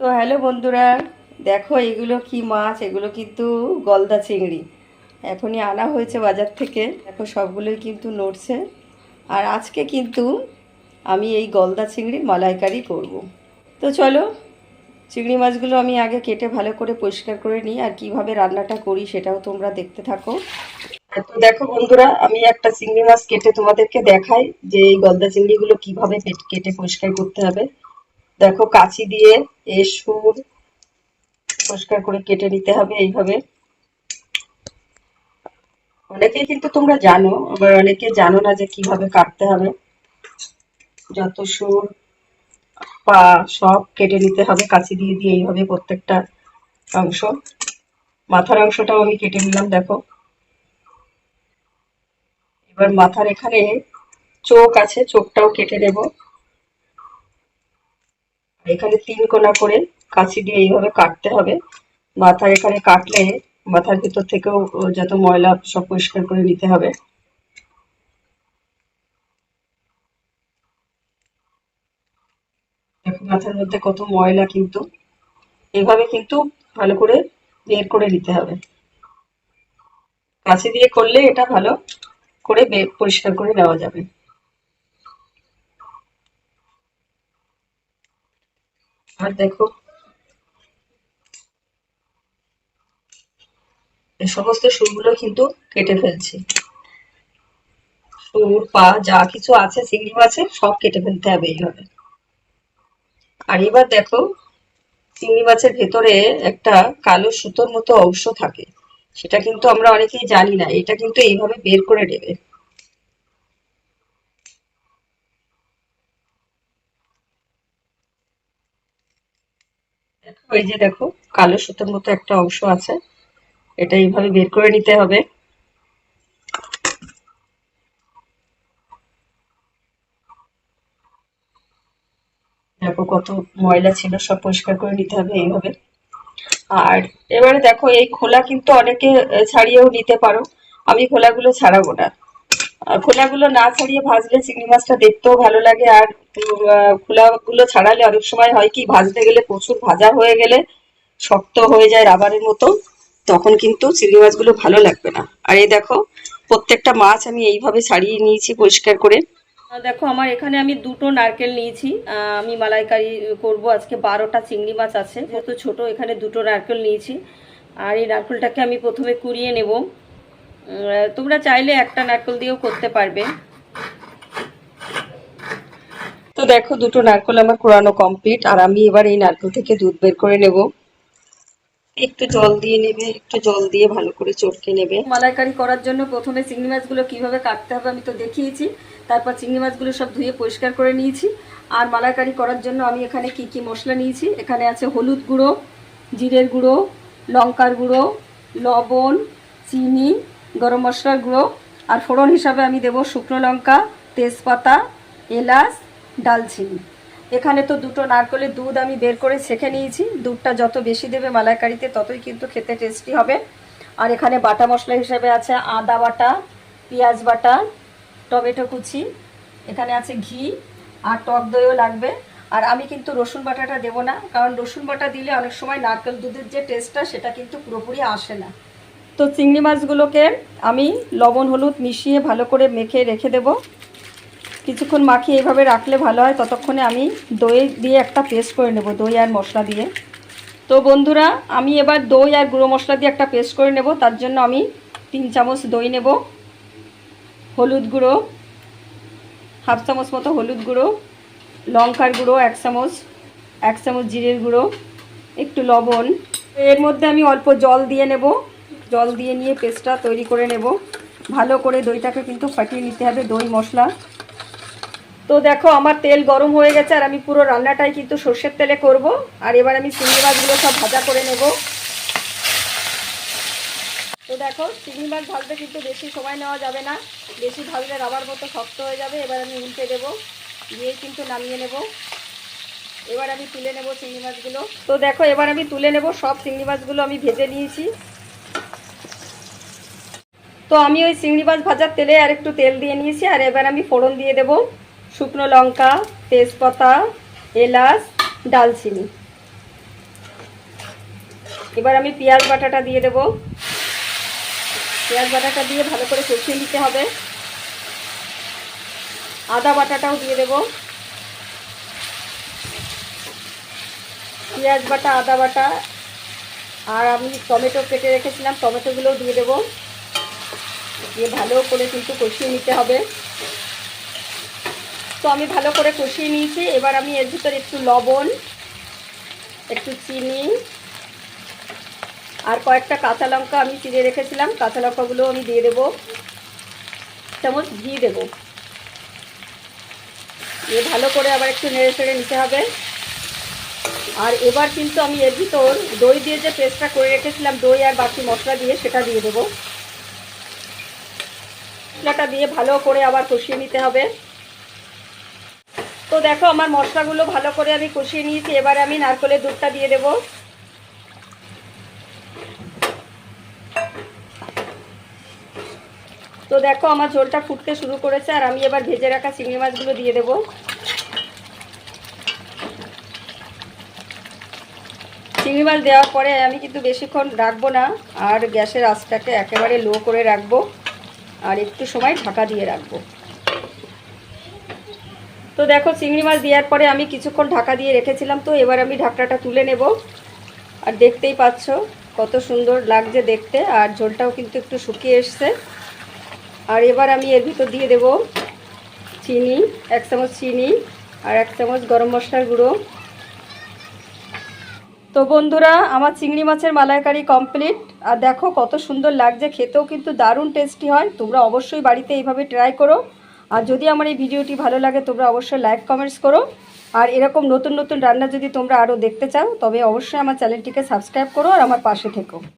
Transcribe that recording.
তো হ্যালো বন্ধুরা, দেখো এগুলো কি মাছ, এগুলো কিন্তু গলদা চিংড়ি। এখনই আনা হয়েছে বাজার থেকে। দেখো সবগুলোই কিন্তু নড়ছে। আর আজকে কিন্তু আমি এই গলদা চিংড়ির মালাইকারি করব। তো চলো, চিংড়ি মাছগুলো আমি আগে কেটে ভালো করে পরিষ্কার করে নিই। আর কীভাবে রান্নাটা করি সেটাও তোমরা দেখতে থাকো। তো দেখো বন্ধুরা, আমি একটা চিংড়ি মাছ কেটে তোমাদেরকে দেখাই যে এই গলদা চিংড়িগুলো কীভাবে কেটে পরিষ্কার করতে হবে। দেখো, কাঁচি দিয়ে এ সুর পরিষ্কার করে কেটে নিতে হবে এইভাবে। অনেকেই কিন্তু তোমরা জানো, আবার অনেকে জানো না যে কীভাবে কাটতে হবে। যত সুর পা সব কেটে নিতে হবে, কাঁচি দিয়ে দিয়ে এইভাবে প্রত্যেকটা অংশ। মাথার অংশটাও আমি কেটে নিলাম, দেখো। এবার মাথার এখানে চোখ আছে, চোখটাও কেটে নেব। এখানে তিন কোনা করে কাঁচি দিয়ে এইভাবে কাটতে হবে। মাথার এখানে কাটলে মাথার ভিতর থেকেও যত ময়লা সব পরিষ্কার করে নিতে হবে। মাথার মধ্যে কত ময়লা কিন্তু। এভাবে কিন্তু ভালো করে বের করে নিতে হবে। কাঁচি দিয়ে করলে এটা ভালো করে পরিষ্কার করে নেওয়া যাবে। আর দেখো। সমস্ত সুরগুলো কিন্তু কেটে ফেলছি। সুর পা, যা কিছু আছে চিংড়ি মাছের সব কেটে ফেলতে হবে এইভাবে। আর এবার দেখো, চিংড়ি মাছের ভেতরে একটা কালো সুতোর মতো অংশ থাকে। সেটা কিন্তু আমরা অনেকেই জানি না, এটা কিন্তু এইভাবে বের করে নেবে। এই যে দেখো, কালো সুতোর মতো একটা অংশ আছে। এটা এইভাবে বের করে নিতে হবে। দেখো কত ময়লা ছিল, সব পরিষ্কার করে নিতে হবে এইভাবে। আর এবারে দেখো, এই খোলা কিন্তু অনেকে ছাড়িয়েও নিতে পারো। আমি খোলাগুলো ছাড়াবো না। খোলাগুলো না ছাড়িয়ে ভাজলে চিংড়ি মাছটা দেখতেও ভালো লাগে। আর খোলাগুলো ছাড়ালে অনেক সময় হয় কি, ভাজতে গেলে প্রচুর ভাজা হয়ে গেলে শক্ত হয়ে যায় রাবারের মতো, তখন কিন্তু চিংড়ি মাছগুলো ভালো লাগবে না। আর এই দেখো, প্রত্যেকটা মাছ আমি এইভাবে ছাড়িয়ে নিয়েছি পরিষ্কার করে। দেখো, আমার এখানে আমি দুটো নারকেল নিয়েছি। আমি মালাইকারি করব, আজকে বারোটা চিংড়ি মাছ আছে। যেহেতু ছোট, এখানে দুটো নারকেল নিয়েছি। আর এই নারকেলটাকে আমি প্রথমে কুড়িয়ে নেব। তোমরা চাইলে একটা নারকেল দিয়েও করতে পারবে। তো দেখো দুটো নারকেল আমার কোরানো কমপ্লিট আর আমি এবার এই নারকেল থেকে দুধ বের করে নেব। একটু জল দিয়ে নেবে একটু জল দিয়ে ভালো করে চটকে নেবে। মালাইকারি করার জন্য প্রথমে চিংড়ি মাছগুলো কীভাবে কাটতে হবে আমি তো দেখিয়েছি। তারপর চিংড়ি মাছগুলো সব ধুয়ে পরিষ্কার করে নিয়েছি। আর মালাইকারি করার জন্য আমি এখানে কি কি মশলা নিয়েছি? এখানে আছে হলুদ গুঁড়ো জিরের গুঁড়ো লঙ্কার গুঁড়ো লবণ চিনি গরম মশলার গুঁড়ো, আর ফোড়ন হিসাবে আমি দেবো শুকনো লঙ্কা, তেজপাতা, এলাচ, ডালচিনি। এখানে তো দুটো নারকেলের দুধ আমি বের করে ছেঁকে নিয়েছি। দুধটা যত বেশি দেবে মালাইকারিতে ততই কিন্তু খেতে টেস্টি হবে। আর এখানে বাটা মশলা হিসেবে আছে আদা বাটা, পেঁয়াজ বাটা, টমেটো কুচি, এখানে আছে ঘি, আর টক দইও লাগবে। আর আমি কিন্তু রসুন বাটাটা দেবো না, কারণ রসুন বাটা দিলে অনেক সময় নারকেল দুধের যে টেস্টটা সেটা কিন্তু পুরোপুরি আসে না। তো চিংড়ি মাছগুলোকে আমি লবণ, হলুদ মিশিয়ে ভালো করে মেখে রেখে দেবো। কিছুক্ষণ মাখিয়ে এইভাবে রাখলে ভালো হয়। ততক্ষণে আমি দই দিয়ে একটা পেস্ট করে নেব, দই আর মশলা দিয়ে। তো বন্ধুরা, আমি এবার দই আর গুঁড়ো মশলা দিয়ে একটা পেস্ট করে নেব। তার জন্য আমি তিন চামচ দই নেব, হলুদ গুঁড়ো, হাফ চামচ মতো হলুদ গুঁড়ো, লঙ্কার গুঁড়ো এক চামচ এক চামচ জিরের গুঁড়ো, একটু লবণ। এর মধ্যে আমি অল্প জল দিয়ে নেব। জল দিয়ে নিয়ে পেস্টটা তৈরি করে নেব। ভালো করে দইটাকে কিন্তু ফাটিয়ে নিতে হবে, দই, মশলা। তো দেখো, আমার তেল গরম হয়ে গেছে আর আমি পুরো রান্নাটাই কিন্তু সর্ষের তেলে করব। আর এবার আমি চিংড়ি মাছগুলো সব ভাজা করে নেব। তো দেখো, চিংড়ি মাছ ভাজতে কিন্তু বেশি সময় নেওয়া যাবে না। বেশি ভাজলে রাবার মতো শক্ত হয়ে যাবে। এবার আমি উল্টে দেব, দিয়ে কিন্তু নামিয়ে নেব। এবার আমি তুলে নেব চিংড়ি মাছগুলো। তো দেখো, এবার আমি তুলে নেব সব চিংড়ি মাছগুলো আমি ভেজে নিয়েছি। তো আমি ওই চিংড়ি মাছ ভাজার তেলে আর একটু তেল দিয়ে নিয়েছি, আর এবার আমি ফোড়ন দিয়ে দেব। শুকনো লঙ্কা, তেজপাতা, এলাচ, ডালচিনি। এবার আমি পেঁয়াজ বাটাটা দিয়ে দেব। পেঁয়াজ বাটাটা দিয়ে ভালো করে কষিয়ে নিতে হবে। আদা বাটাটাও দিয়ে দেব। পেঁয়াজ বাটা, আদা বাটা, আর আমি টমেটো কেটে রেখেছিলাম, টমেটোগুলোও দিয়ে দেব। দিয়ে ভালো করে কিন্তু কষিয়ে নিতে হবে। তো আমি ভালো করে কষিয়ে নিয়েছি। এবার আমি এর ভিতরে একটু লবণ, একটু চিনি আর কয়েকটা কাঁচা লঙ্কা আমি চিড়ে রেখেছিলাম। কাঁচা লঙ্কাগুলো আমি দিয়ে দেবো। চামচ ঘি দেবো। দিয়ে ভালো করে আবার একটু নেড়ে চেড়ে নিতে হবে। আর এবার কিন্তু আমি এর ভিতর দই দিয়ে যে পেস্টটা করে রেখেছিলাম, দই আর বাকি মশলা দিয়ে সেটা দিয়ে দেবো। মশলাটা দিয়ে ভালো করে আবার কষিয়ে নিতে হবে। তো দেখো, আমার মশলাগুলো ভালো করে আমি কষিয়ে নিয়েছি। এবারে আমি নারকলের দুধটা দিয়ে দেব। তো দেখো, আমার ঝোলটা ফুটতে শুরু করেছে আর আমি এবার ভেজে রাখা চিংড়ি মাছগুলো দিয়ে দেব। চিংড়ি মাছ দেওয়ার পরে আমি কিন্তু বেশিক্ষণ রাখব না আর গ্যাসের আঁচটাকে একেবারে লো করে রাখব। আর একটু সময় ঢাকা দিয়ে রাখব। তো দেখো, চিংড়ি মাছ দেওয়ার পরে আমি কিছুক্ষণ ঢাকা দিয়ে রেখেছিলাম তো, এবার আমি ঢাকনাটা তুলে নেব। আর দেখতেই পাচ্ছ কত সুন্দর লাগছে দেখতে, আর ঝোলটাও কিন্তু একটু শুকিয়ে এসছে। আর এবার আমি এর ভিতর দিয়ে দেব চিনি, এক চামচ চিনি আর এক চামচ গরম মশলার গুঁড়ো। তো বন্ধুরা, আমার চিংড়ি মাছের মালাইকারি কমপ্লিট আর দেখো কত সুন্দর লাগছে, খেতেও কিন্তু দারুণ টেস্টি হয়। তোমরা অবশ্যই বাড়িতে এইভাবে ট্রাই করো। আর যদি আমার এই ভিডিওটি ভালো লাগে, তোমরা অবশ্যই লাইক কমেন্টস করো। আর এরকম নতুন নতুন রান্না যদি তোমরা আরও দেখতে চাও, তবে অবশ্যই আমার চ্যানেলটিকে সাবস্ক্রাইব করো আর আমার পাশে থেকো।